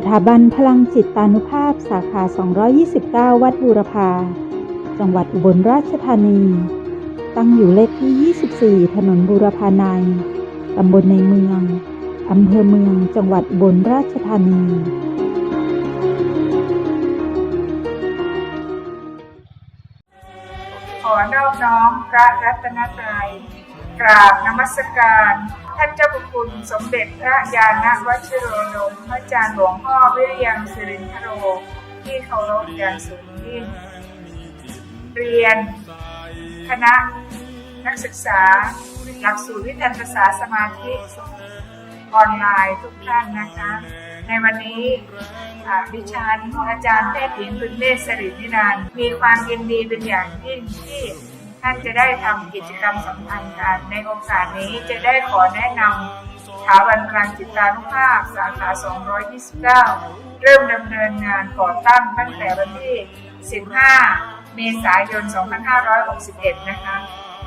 สถาบันพลังจิตตานุภาพสาขา 229 วัดบูรพา จังหวัดอุบลราชธานี ตั้งอยู่เลขที่ 24 ถนนบูรพาในตำบลในเมือง อำเภอเมือง จังหวัดอุบลราชธานี ขอนอบน้อมพระรัตนตรัยกราบนมัสการ ท่านเจ้าพระคุณสมเด็จพระยาณวัชิโรดมพระอาจารย์หลวงพ่อวิริยังสิรินทโร ที่เคารพอย่างสูงยิ่งเรียน คณะนักศึกษา หลักสูตรวิทยาศาสตร์สมาธิออนไลน์ทุกท่านนะคะ ในวันนี้อ่าดิฉันอาจารย์แพทย์หญิงพึงเนศสิรินิรันมีความยินดีเป็นอย่างยิ่งที่ ท่านจะได้ทำกิจกรรมสำคัญกันในโอกาสนี้จะได้ขอแนะนำสถาบันพลังจิตานุภาพสาขา 229 เริ่มดำเนินงานก่อตั้งตั้งแต่วันที่ 15 เมษายน 2561 นะคะ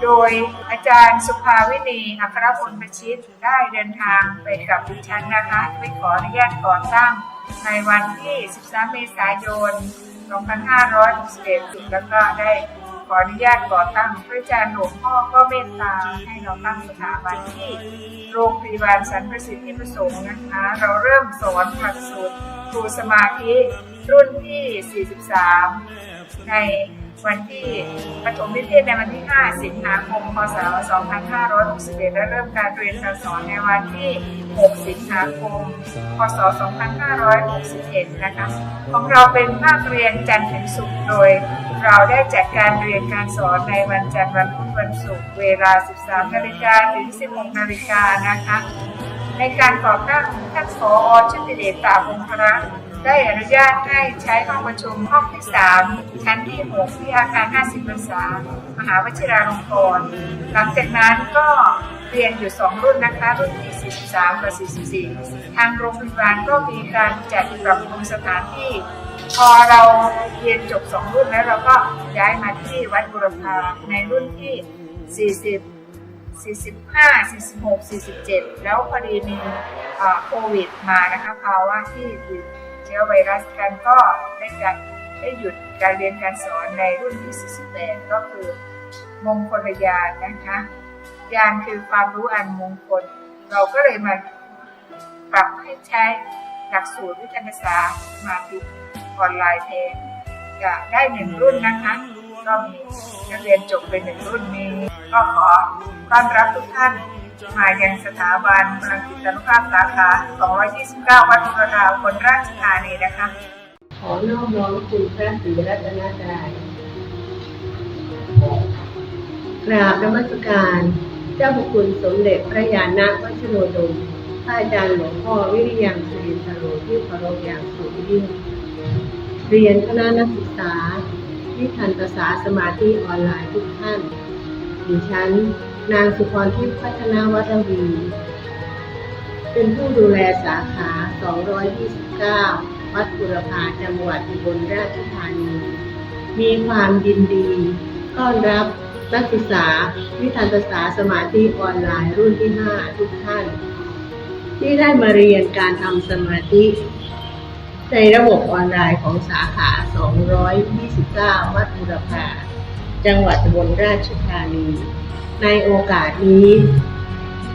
โดยอาจารย์สุภาวินีอัครพลประชิตได้เดินทางไปกับดิฉันนะคะไปขออนุญาตก่อตั้งในวันที่ 13 เมษายน 2561 แล้วก็ได้ ออนุญาตก่อตั้งพระอาจารย์หลวงพ่อก็เมตตาให้เราตั้งสถาบันที่โรงพยาบาลสันประสิทธิประสงค์นะคะ เราเริ่มสอนหลักสูตรครูสมาธิรุ่นที่ 43 ในวันที่ปฐมนิเทศในวันที่ 5 สิงหาคม พศ 2561 และเริ่มการเรียนการสอนในวันที่ 6 สิงหาคม พศ 2561 นะคะ ของเราเป็นภาคเรียนจันทร์ถึงศุกร์โดย เราได้จัดการเรียนการสอนในวันจันทร์วันพุธวันศุกร์เวลา 13 นาฬิกาถึง 16 นาฬิกานะคะ ในการก่อตั้งท่านผอชุติเดชตาพงครักษ์ได้อนุญาตให้ใช้ห้องประชุมห้องที่ 3 ชั้นที่ 6 ที่อาคาร 50พรรษา มหาวชิราลงกรณ์หลังจากนั้นก็เรียนอยู่ 2 รุ่นนะคะ รุ่นที่ 43 กับ 44 ทางโรงพยาบาลก็มีการจัดปรับปรุงสถานที่ พอเราเรียนจบ2รุ่นแล้วเราก็ย้ายมาที่วัดบุรพาในรุ่นที่ 40 45 46 47 แล้วพอดีมีโควิดมานะคะภาวะที่ติดเชื้อไวรัสกันก็ได้การได้หยุดการเรียนการสอนในรุ่นที่ 48 ก็คือมงคลญาณนะคะญาณคือความรู้อันมงคล เราก็เลยมาปรับให้ใช้หลักสูตรวิทยาศาสตร์มาธิ อนไลน์แทนจะได้หนึ่งรุ่นนะคะ ก็มีนักเรียนจบเป็นหนึ่งรุ่นนี้ ก็ขอต้อนรับทุกท่านมายังสถาบันพลังจิตานุภาพสาขา 229 วัดบุรพาคนราชธานีนะคะ ขอนอบน้อมคุณพระศรีรัตนตรัยกราบนมัสการ เจ้าพระคุณสมเด็จพระยาณวัชโรดมพระอาจารย์หลวงพ่อวิริยังสิรินทโรที่เคารพอย่างสูงยิ่ง เรียนคณะนักศึกษาวิทันภาษาสมาธิออนไลน์ทุกท่าน ดิฉัน นางสุพรทิพย์พัฒนาวัฒวี เป็นผู้ดูแลสาขา 229 วัดบุรพาจังหวัดอุบลราชธานี มีความยินดีต้อนรับนักศึกษาวิทยาศาสตร์สมาธิออนไลน์รุ่นที่ 5 ทุกท่าน ที่ได้มาเรียนการทำสมาธิ ในระบบออนไลน์ของสาขา 229 วัดบุรพาจังหวัดอุบลราชธานี ในโอกาสนี้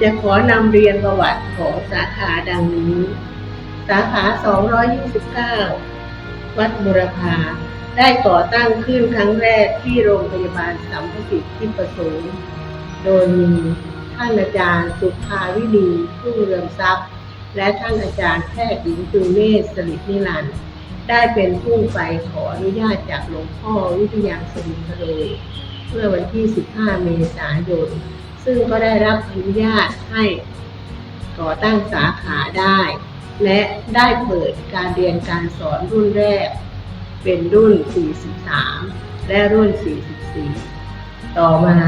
จะขอนำเรียนประวัติของสาขาดังนี้ สาขา 229 วัดบุรพาได้ก่อตั้งขึ้นครั้งแรกที่โรงพยาบาลสัมพสิทธิ์ที่ประสงค์ โดยมีท่านอาจารย์สุภาวินีผู้เรืองทรัพย์ และท่านอาจารย์แพทย์หญิงจุเนศสลิดนิรันดร์ได้เป็นผู้ไปขออนุญาตจากหลวงพ่อวิทยาสรินทโรเมื่อวันที่ 15 เมษายน ซึ่งก็ได้รับอนุญาตให้ก่อตั้งสาขาได้ และได้เปิดการเรียนการสอนรุ่นแรก เป็นรุ่น 43 และรุ่น 44 ต่อมา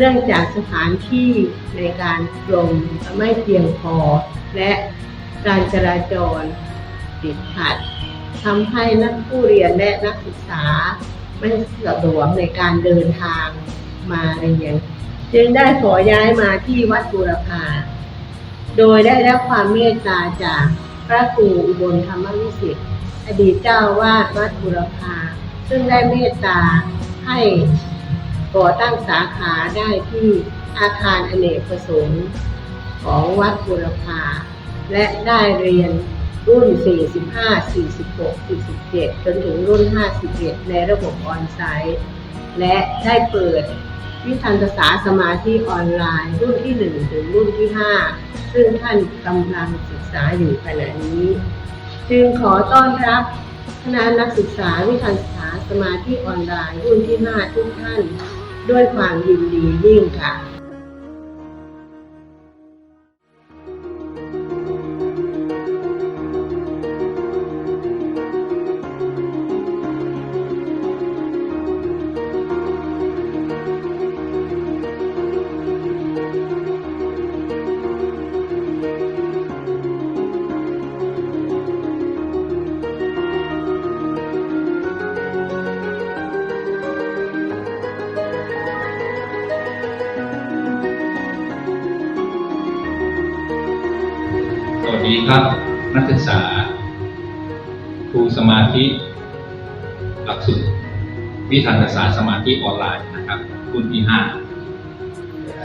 เนื่องจากสถานที่ในการลงไม่เพียงพอ และการจราจรติดขัดทำให้นักผู้เรียนและนักศึกษา ไม่สะดวกในการเดินทางมาเรียน จึงได้ขอย้ายมาที่วัดบูรพาโดยได้รับความเมตตาจากพระครูอุบลธรรมวิสิทธิ์อดีตเจ้าวาดวัดบุรพาซึ่งได้เมตตาให้ ก่อตั้งสาขาได้ที่อาคารอเนกประสงค์ของวัดบุรพาและได้เรียนรุ่น 45 46 47 จนถึงรุ่น 51 ในระบบออนไซต์ และได้เปิดวิทันตศาสตร์สมาธิออนไลน์ รุ่นที่ 1 ถึงรุ่นที่ 5 ซึ่งท่านกำลังศึกษาอยู่ขณะนี้ จึงขอต้อนรับคณะนักศึกษาวิทันตศาสตร์สมาธิออนไลน์ รุ่นที่ 5 ทุกท่าน ด้วยความยินดียิ่งค่ะ ดีครับนักศึกษาครูสมาธิหลักสูตรวิทันศาสตร์สมาธิออนไลน์นะครับรุ่นที่ห้า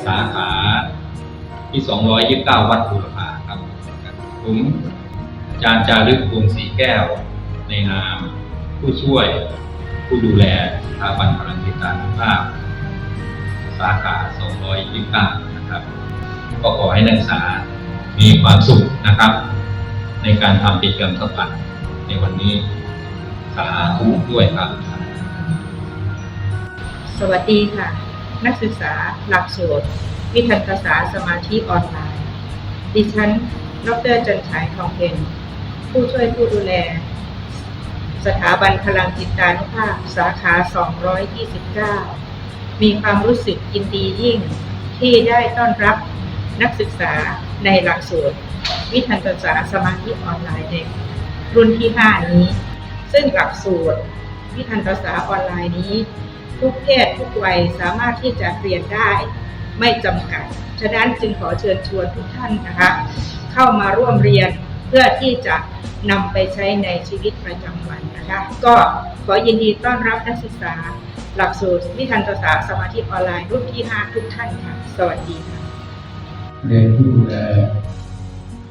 สาขาที่สองร้อยยี่สิบเก้าวัดบูรพาครับผมอาจารย์จารึกวงศรีแก้ว ในนาม ผู้ช่วย ผู้ดูแลสถาบันพลังจิตานภาพ สาขา 229 นะครับ ก็ขอให้นักศึกษา มีความสุขนะครับ ในการทำกิจกรรมสัมพันธ์ในวันนี้สาธุด้วยครับ สวัสดีค่ะ นักศึกษาหลักสูตรวิทันตศาสตร์สมาธิออนไลน์ ดิฉัน ดรจันฉายทองเพ็ญผู้ช่วยผู้ดูแล สถาบันพลังจิตานุภาพสาขา 229 มีความรู้สึกยินดียิ่งที่ได้ต้อนรับนักศึกษา ในหลักสูตรวิทันตศาสตร์สมาธิออนไลน์ในรุ่นที่ 5 นี้ ซึ่งหลักสูตรวิทันตศาสตร์ออนไลน์นี้ ทุกเพศทุกวัยสามารถที่จะเรียนได้ไม่จำกัด ฉะนั้นจึงขอเชิญชวนทุกท่านนะคะเข้ามาร่วมเรียนเพื่อที่จะนำไปใช้ในชีวิตประจำวันนะคะก็ขอยินดีต้อนรับนักศึกษา หลักสูตรวิทันตศาสตร์สมาธิออนไลน์รุ่นที่ 5 ทุกท่านค่ะ สวัสดีค่ะ เรียนผู้ดูแล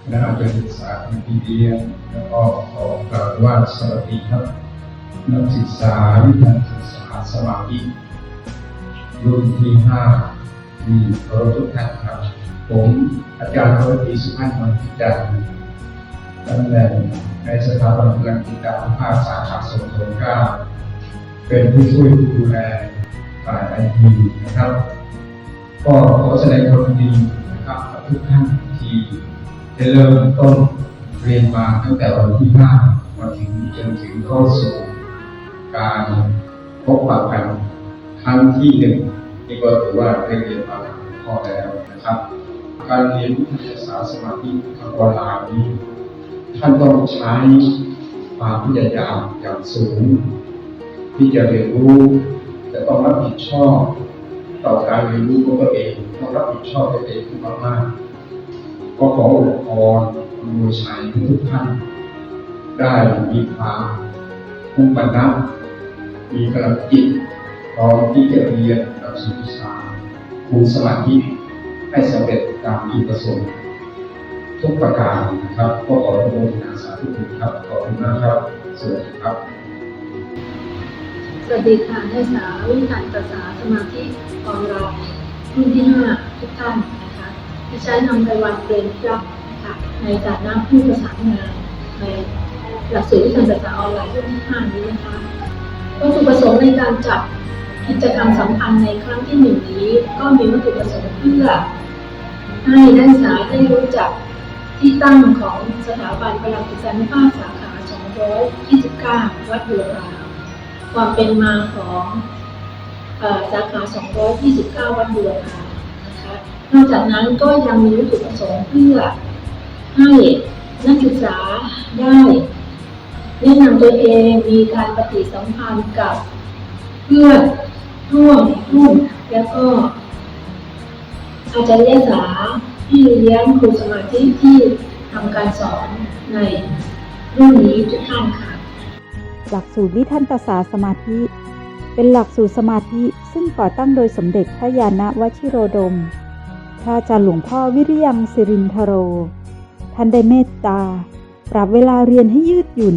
คณะการศึกษาในปีเรียนแล้วก็ขอกล่าวว่าสวัสดีครับนักศึกษาวิทยาศึกษาสมาธิรุ่นที่ห้าที่เคารพทุกท่านครับ ผมอาจารย์วรตีสุพรรณมันทิจันทร์ตำแหน่งในสถาบันพลังจิตาภาคสาขาสงขลาเก้าเป็นผู้ช่วยดูแลฝ่ายไอทีนะครับ ก็ขอแสดงความยินดี ทุกท่านที่ได้เริ่มต้นเรียนมาตั้งแต่วันที่5มาถึงจนถึงเข้าสู่การพบปะกันครั้งที่หนึ่งนี่ก็ถือว่าได้เรียนมาพอแล้วนะครับ การเรียนวิทยาศาสตร์สมาธิทางออนไลน์นี้ท่านต้องใช้ความพยายามอย่างสูง ที่จะเรียนรู้จะต้องรับผิดชอบต่อการเรียนรู้ของตัวเอง ต้องรับผิดชอบตัวเองมากๆก็ขออวยพรอำนวยชัยทุกท่าน ได้มีความมุ่งมั่นมีกำลังจิตพร้อมที่จะเรียนหลักสูตรวิชาคูณสมาธิให้สำเร็จตามที่ประสงค์ทุกประการนะครับ ก็ขออนุโมทนาสาธุคุณครับ ขอบคุณนะครับ สวัสดีครับ สวัสดีค่ะนักศึกษาวิชาภาษาสมาธิออนไลน์ รุ่นที่5ทุกท่านนะคะดิฉันนำไปวันเรียนรับค่ะในฐานะผู้ประสานงานในหลักสูตรวิชาภาษาออนไลน์รุ่นที่ 5 นี้นะคะวัตถุประสงค์ในการจัดกิจกรรมสำคัญในครั้งที่หนึ่งนี้ ก็มีวัตถุประสงค์เพื่อ ให้นักศึกษาได้รู้จักที่ตั้งของสถาบันพลังจิตานุภาพสาขา 229 วัดบุรพาความเป็นมาของ สาขา 229 วัดบัวพานะคะนอกจากนั้นก็ยังมีวัตถุประสงค์เพื่อให้นักศึกษาได้แนะนำตัวเองมีการปฏิสัมพันธ์กับเพื่อนร่วมรุ่นแล้วก็อาจารย์ยศาพี่เลี้ยงครูสมาธิที่ทำการสอนในรุ่นนี้ทุกท่านค่ะ หลักสูตรวิทันตศาสตร์สมาธิ เป็นหลักสูตรสมาธิซึ่งก่อตั้งโดยสมเด็จพระยาณวชิโรดม พระอาจารย์หลวงพ่อวิริยังสิรินทโร ท่านได้เมตตา ปรับเวลาเรียนให้ยืดหยุ่น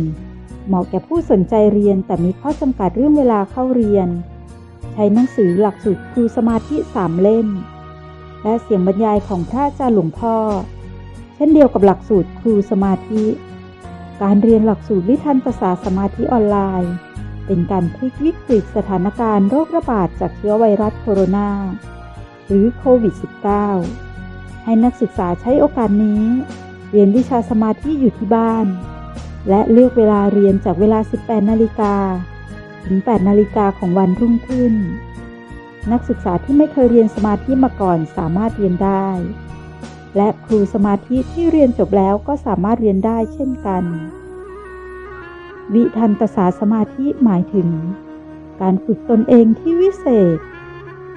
เหมาะแก่ผู้สนใจเรียนแต่มีข้อจำกัดเรื่องเวลาเข้าเรียน ใช้หนังสือหลักสูตรครูสมาธิสามเล่ม และเสียงบรรยายของพระอาจารย์หลวงพ่อ เช่นเดียวกับหลักสูตรครูสมาธิ การเรียนหลักสูตรวิทันตศาสตร์สมาธิออนไลน์ เป็นการพลิกวิกฤตสถานการณ์โรคระบาดจากเชื้อไวรัสโคโรนาหรือโควิด -19 ให้นักศึกษาใช้โอกาสนี้ เรียนวิชาสมาธิอยู่ที่บ้าน และเลือกเวลาเรียนจากเวลา 18 นาฬิกาถึง 8 นาฬิกาของวันรุ่งขึ้น นักศึกษาที่ไม่เคยเรียนสมาธิมาก่อนสามารถเรียนได้ และครูสมาธิที่เรียนจบแล้วก็สามารถเรียนได้เช่นกัน วิทันตศาสมาธิหมายถึง การฝึกตนเองที่วิเศษ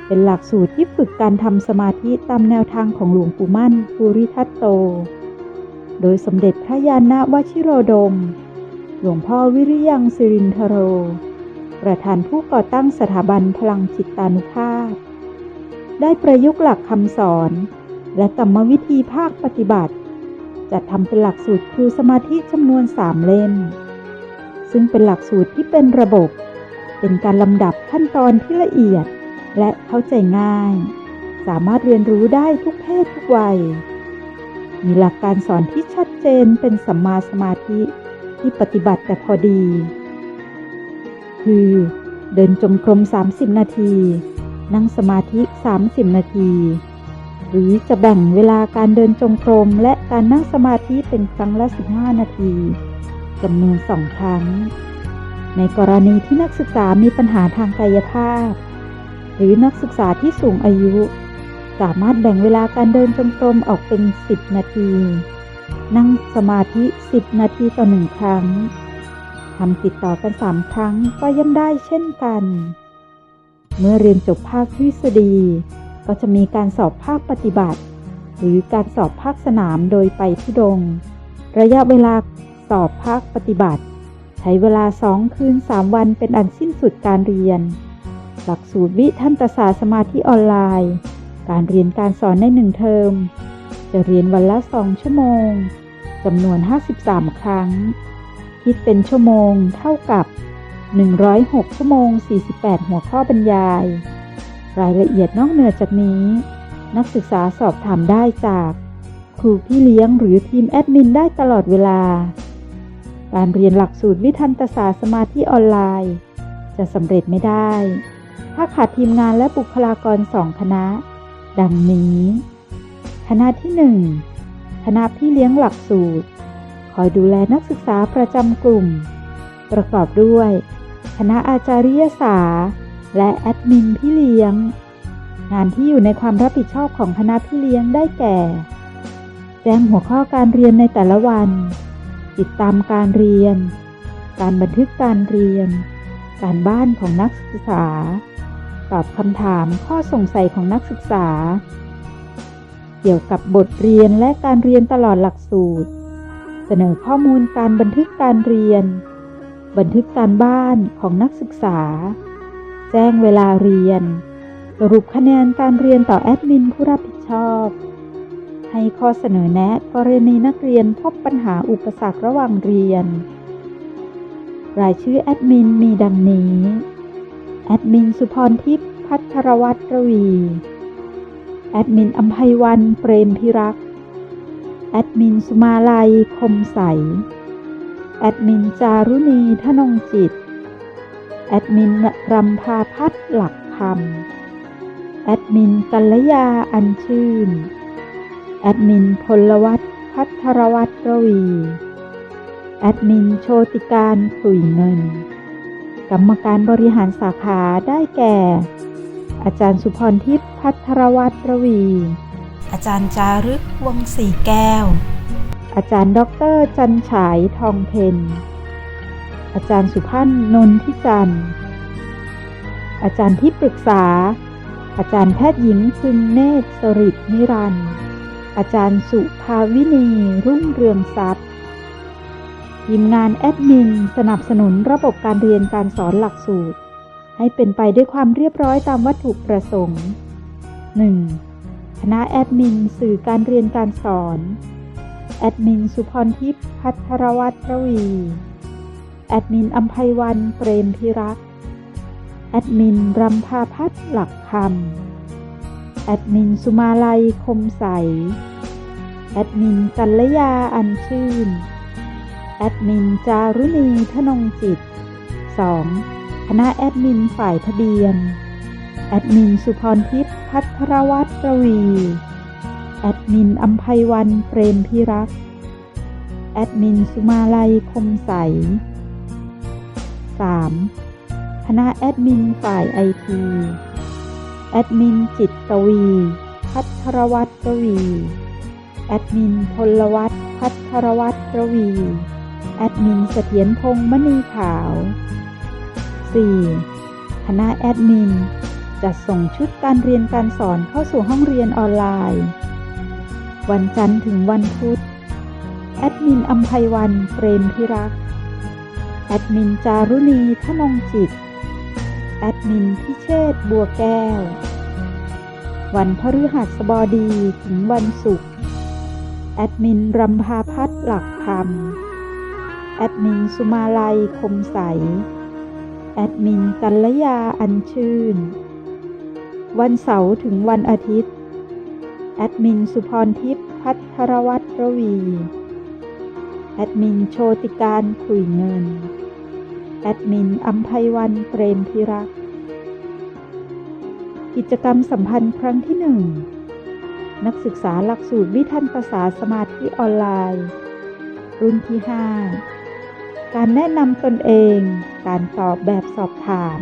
เป็นหลักสูตรที่ฝึกการทำสมาธิตามแนวทางของหลวงปู่มั่นภูริทัตโต โดยสมเด็จพระยาณวชิโรดม หลวงพ่อวิริยังสิรินทโร ประธานผู้ก่อตั้งสถาบันพลังจิตตานุภาพ ได้ประยุกต์หลักคำสอน และกรรมวิธีภาคปฏิบัติ จัดทำเป็นหลักสูตรครูสมาธิจำนวนสามเล่ม ซึ่งเป็นหลักสูตรที่เป็นระบบ เป็นการลำดับขั้นตอนที่ละเอียด และเข้าใจง่าย สามารถเรียนรู้ได้ทุกเพศทุกวัย มีหลักการสอนที่ชัดเจนเป็นสัมมาสมาธิที่ปฏิบัติแต่พอดี คือ เดินจงกรม 30 นาที นั่งสมาธิ 30 นาที หรือจะแบ่งเวลาการเดินจงกรมและการนั่งสมาธิเป็นครั้งละ 15 นาที จำนวนสองครั้ง ในกรณีที่นักศึกษามีปัญหาทางกายภาพ หรือนักศึกษาที่สูงอายุ สามารถแบ่งเวลาการเดินจงกรมออกเป็น 10 นาที นั่งสมาธิ 10 นาทีต่อหนึ่งครั้งทำติดต่อกัน 3 ครั้งก็ยังได้เช่นกัน เมื่อเรียนจบภาคทฤษฎี ก็จะมีการสอบภาคปฏิบัติ หรือการสอบภาคสนามโดยไปทุดง ระยะเวลา สอบภาคปฏิบัติ ใช้เวลา2คืน3วันเป็นอันสิ้นสุดการเรียน หลักสูตรวิทันตศาสตร์สมาธิออนไลน์ การเรียนการสอนในหนึ่งเทอม จะเรียนวันละ2ชั่วโมงจำนวน 53 ครั้ง คิดเป็นชั่วโมงเท่ากับ 106 ชั่วโมง 48 หัวข้อบรรยาย รายละเอียดนอกเหนือจากนี้ นักศึกษาสอบถามได้จากครูพี่เลี้ยงหรือทีมแอดมินได้ตลอดเวลา การเรียนหลักสูตรวิทันตศาสตร์สมาธิออนไลน์ จะสำเร็จไม่ได้ ถ้าขาดทีมงานและบุคลากรสองคณะ ดังนี้ คณะที่ 1 คณะพี่เลี้ยงหลักสูตร คอยดูแลนักศึกษาประจำกลุ่ม ประกอบด้วย คณะอาจารยศาสตร์และแอดมินพี่เลี้ยง งานที่อยู่ในความรับผิดชอบของคณะพี่เลี้ยงได้แก่ แจ้งหัวข้อการเรียนในแต่ละวัน ติดตามการเรียน การบันทึกการเรียน การบ้านของนักศึกษา ตอบคำถามข้อสงสัยของนักศึกษา เกี่ยวกับบทเรียนและการเรียนตลอดหลักสูตร เสนอข้อมูลการบันทึกการเรียน บันทึกการบ้านของนักศึกษา แจ้งเวลาเรียน สรุปคะแนนการเรียนต่อแอดมินผู้รับผิดชอบ ให้ข้อเสนอแนะกรณีนักเรียนพบปัญหาอุปสรรคระหว่างเรียน รายชื่อแอดมินมีดังนี้ แอดมินสุพรทิพย์พัทรวัตรวี แอดมินอัมภัยวันเปรมพิรักษ์แอดมินสุมาลัยคมใส แอดมินจารุณีทนงจิต แอดมินรำพาพัฒน์หลักคำแอดมินกัลยาอัญชื่น แอดมินพลวัตพัทรวัตรระวี แอดมินโชติการขลุยเงิน กรรมการบริหารสาขาได้แก่ อาจารย์สุพรทิพย์พัทรวัตรระวี อาจารย์จารึกวงศรีแก้ว อาจารย์ดอกเตอรจันฉายทองเพนอาจารย์สุพันธ์นนทิจันทร์ อาจารย์ที่ปรึกษา อาจารย์แพทย์หญิงพึงเนตรสริตนิรันดร์ อาจารย์สุภาวินีรุ่งเรืองทรัพย์ทีมงานแอดมิน สนับสนุนระบบการเรียนการสอนหลักสูตร ให้เป็นไปด้วยความเรียบร้อยตามวัตถุประสงค์ 1. คณะแอดมินสื่อการเรียนการสอน แอดมินสุพรทิพย์พัทรวัตรวี แอดมินอัมภัยวันเปรมพิรักษ์แอดมินรำพาพัฒน์หลักคำ แอดมินสุมาลัยคมใส แอดมินกัลยาอัญชื่น แอดมินจารุณีธนงจิต 2. คณะแอดมินฝ่ายทะเบียน แอดมินสุพรทิพย์พัทรวัตรวี แอดมินอัมภัยวันเปรมพิรักษ์แอดมินสุมาลัยคมใส 3. คณะแอดมินฝ่ายไอที แอดมินจิตกวี พัทรวัตรวี แอดมินพลวัตพัทรวัตรวี แอดมินเสถียรพงษ์มณีขาว 4. คณะแอดมิน จัดส่งชุดการเรียนการสอนเข้าสู่ห้องเรียนออนไลน์ วันจันทร์ถึงวันพุธ แอดมินอัมภัยวันเปรมพิรักษ์แอดมินจารุณีทนงจิต แอดมินพิเชษบัวแก้ว วันพฤหัสบดีถึงวันศุกร์ แอดมินรำพาพัฒหลักคำแอดมินสุมาลัยคมใส แอดมินกัลยาอัญชื่น วันเสาร์ถึงวันอาทิตย์ แอดมินสุพรทิพย์พัทรวัตรวี แอดมินโชติการขุยเงิน แอดมินอัมภัยวันเปรมพิรัก กิจกรรมสัมพันธ์ครั้งที่หนึ่งนักศึกษาหลักสูตรวิทันภาษาสมาธิออนไลน์ รุ่นที่ 5 การแนะนำตนเอง การตอบแบบสอบถาม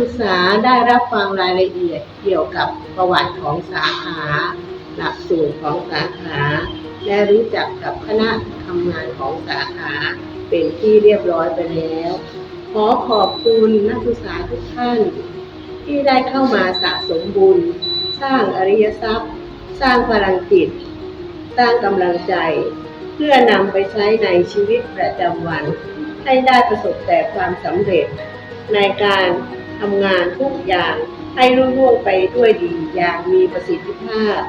ศึกษาได้รับฟังรายละเอียดเกี่ยวกับประวัติของสาขา หลักสูตรของสาขา และรู้จักกับคณะทำงานของสาขาเป็นที่เรียบร้อยไปแล้ว ขอขอบคุณนักศึกษาทุกท่าน ที่ได้เข้ามาสะสมบุญ สร้างอริยทรัพย์ สร้างพลังจิต สร้างกำลังใจ เพื่อนำไปใช้ในชีวิตประจำวัน ให้ได้ประสบแต่ความสำเร็จในการ ทำงานทุกอย่างให้รุ่งร่วงไปด้วยดีอย่างมีประสิทธิภาพ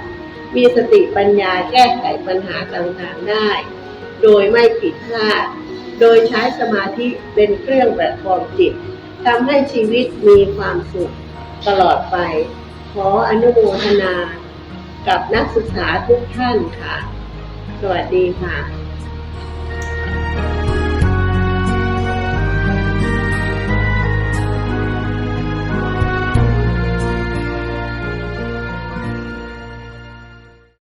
มีสติปัญญาแก้ไขปัญหาต่างๆได้ โดยไม่ผิดพลาด โดยใช้สมาธิเป็นเครื่องประคองจิตทำให้ชีวิตมีความสุขตลอดไป ขออนุโมทนา กับนักศึกษาทุกท่านค่ะ สวัสดีค่ะ